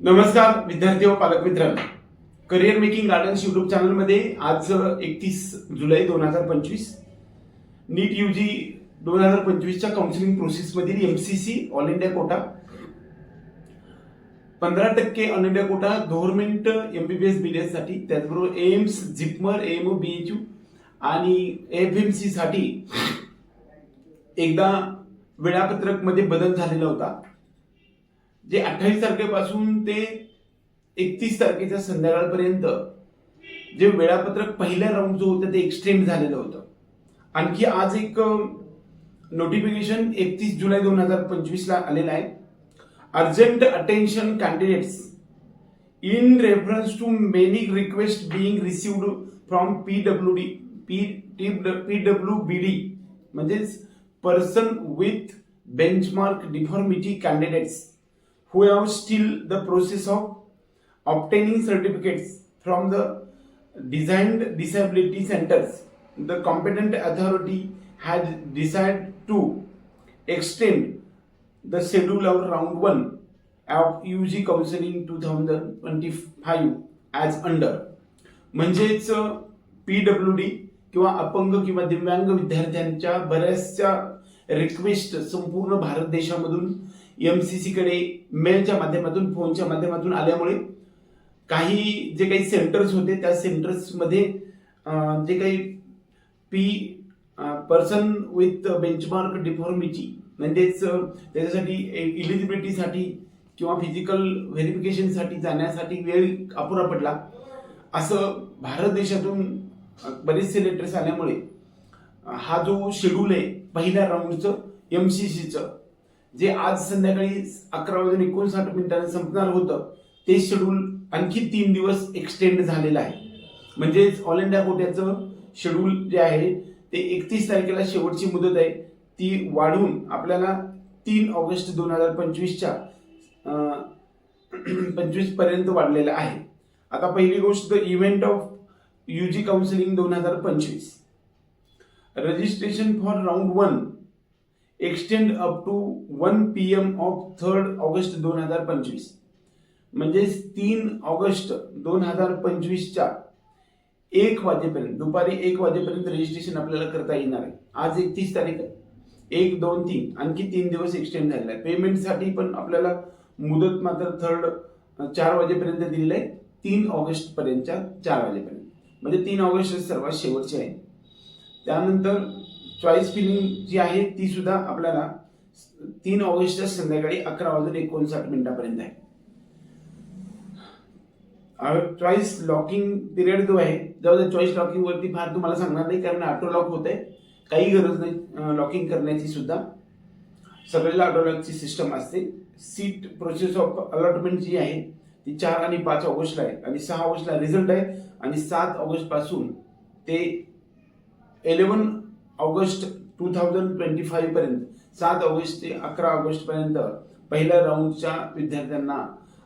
नमस्कार विद्यार्थी व पालक मित्रांनो. करिअर मेकिंग गार्डन्स युट्यूब चॅनलमध्ये आज एकतीस जुलै दोन हजार पंचवीस नीट यू जी दोन हजार पंचवीसच्या counselling प्रोसेसमधील M C C all India quota पंधरा टक्के all India quota government M B B S B D एससाठी त्याचबरोबर AIIMS JIPMER M O B H U आणि एफ एम सीसाठी एकदा वेळापत्रकमध्ये बदल झालेला होता. जे अठ्ठावीस तारखेपासून ते एकतीस तारखेच्या संध्याकाळपर्यंत जे वेळापत्रक पहिल्या राऊंड जो होतं ते एक्सटेंड झालेलं होतं. आणखी आज एक नोटिफिकेशन एकतीस जुलै दोन हजार पंचवीसला आलेलं आहे. Urgent attention candidates in reference to many request being received from P W D P T P W B D म्हणजेच person with benchmark deformity candidates who have still the process of obtaining certificates from the designed disability centers the competent authority has decided to extend the schedule of round 1 of UG counseling 2025 as under म्हणजेच P W D किंवा अपंग किंवा दिव्यांग विद्यार्थ्यांच्या बऱ्याचशा request संपूर्ण भारत देशामधून M C C कडे मेलच्या माध्यमातून फोनच्या माध्यमातून आल्यामुळे काही जे काही सेंटर्स होते त्या सेंटर्समध्ये जे काही P person with benchmark deformity म्हणजेच त्याच्यासाठी इलिजिबिलिटीसाठी किंवा फिजिकल व्हेरिफिकेशनसाठी जाण्यासाठी वेळ अपुरा पडला. असं भारत देशातून बरेचसे लेटर्स आल्यामुळे हा जो शेड्यूल आहे पहिल्या राऊंडचं एम सी सीचं जे आज संध्याकाळी अकरा वाजून एकोणसाठ मिनिटांनी संपणार होतं ते शेड्यूल आणखी तीन दिवस एक्सटेंड झालेलं आहे. म्हणजेच ऑल इंडिया कोट्याचं शेड्यूल जे आहे ते एकतीस तारखेला शेवटची मुदत आहे. ती वाढवून आपल्याला तीन ऑगस्ट दोन हजार पंचवीसच्या पंचवीसपर्यंत वाढलेलं आहे. आता पहिली गोष्ट event of U G counselling दोन हजार पंचवीस. Registration for round one extend up to one P M of third August दोन हजार पंचवीस. म्हणजेच तीन ऑगस्ट दोन हजार पंचवीसच्या एक वाजेपर्यंत दुपारी एक वाजेपर्यंत रजिस्ट्रेशन आपल्याला करता येणार आहे. आज एकतीस तारीख आहे. एक दोन तीन आणखी तीन दिवस एक्सटेंड झालेला आहे. पेमेंटसाठी पण आपल्याला मुदत मात्र थर्ड चार वाजेपर्यंत दिलेलं आहे. तीन ऑगस्ट पर्यंतच्या चार वाजेपर्यंत. म्हणजे तीन ऑगस्ट सर्वात शेवटचे आहे. त्यानंतर चॉईस फिलिंग जी आहे ती सुद्धा आपल्याला तीन ऑगस्टच्या संध्याकाळी अकरा वाजून एकोणसाठ मिनिटापर्यंत आहे. चॉईस लॉकिंग पिरियड जो आहे जेव्हा चॉईस लॉकिंग वरती फार तुम्हाला सांगणार नाही कारण ऑटो लॉक होत आहे काही गरज नाही लॉकिंग करण्याची सुद्धा. सगळ्याला ऑटो लॉकची सिस्टम असते. सीट प्रोसेस ऑफ अलॉटमेंट जी आहे ती चार आणि पाच ऑगस्टला आहे. आणि सहा ऑगस्टला रिझल्ट आहे. आणि सात ऑगस्टपासून ते eleven August two thousand twenty five पर्यंत सात ऑगस्ट ते अकरा ऑगस्ट पर्यंत पहिल्या राऊंडच्या विद्यार्थ्यांना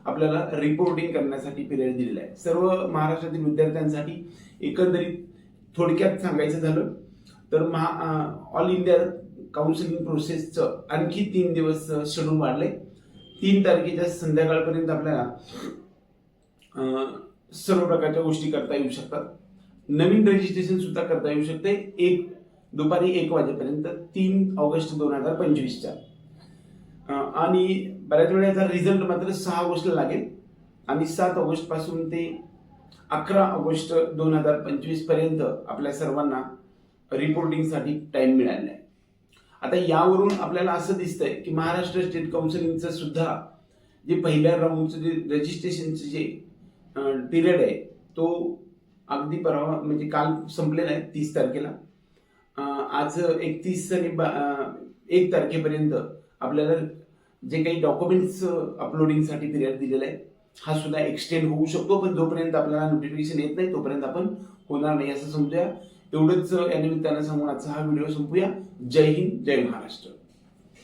आपल्याला रिपोर्टिंग करण्यासाठी पिरियड दिलेला आहे. सर्व महाराष्ट्रातील विद्यार्थ्यांसाठी एकंदरीत थोडक्यात सांगायचं झालं तर महा ऑल इंडिया काउन्सिलिंग प्रोसेसचं आणखी तीन दिवस शेड्यूल वाढले तीन तारखेच्या संध्याकाळपर्यंत आपल्याला सर्व प्रकारच्या गोष्टी करता येऊ शकतात. नवीन रजिस्ट्रेशन सुद्धा करता येऊ शकते. एक दुपारी एक वाजेपर्यंत तीन ऑगस्ट दोन हजार पंचवीसच्या. आणि बऱ्याच वेळा याचा रिझल्ट मात्र सहा ऑगस्टला लागेल. आणि सात ऑगस्टपासून ते अकरा ऑगस्ट दोन हजार पंचवीसपर्यंत आपल्या सर्वांना रिपोर्टिंगसाठी टाईम मिळाला आहे. आता यावरून आपल्याला असं दिसतंय की महाराष्ट्र स्टेट काउन्सिलिंगचं सुद्धा जे पहिल्या राऊंडचं जे रजिस्ट्रेशनचं जे पिरियड आहे तो अगदी परवा म्हणजे काल संपलेला आहे तीस तारखेला. आज एकतीस आणि बा- एक तारखेपर्यंत आपल्याला जे काही डॉक्युमेंट्स अपलोडिंगसाठी पिरियड दिलेला आहे हा सुद्धा एक्सटेंड होऊ शकतो पण जोपर्यंत आपल्याला नोटिफिकेशन येत नाही तोपर्यंत आपण होणार नाही. असं समजूया. एवढंच या निमित्तानं सांगून आजचा हा व्हिडिओ संपूया. जय हिंद जय महाराष्ट्र.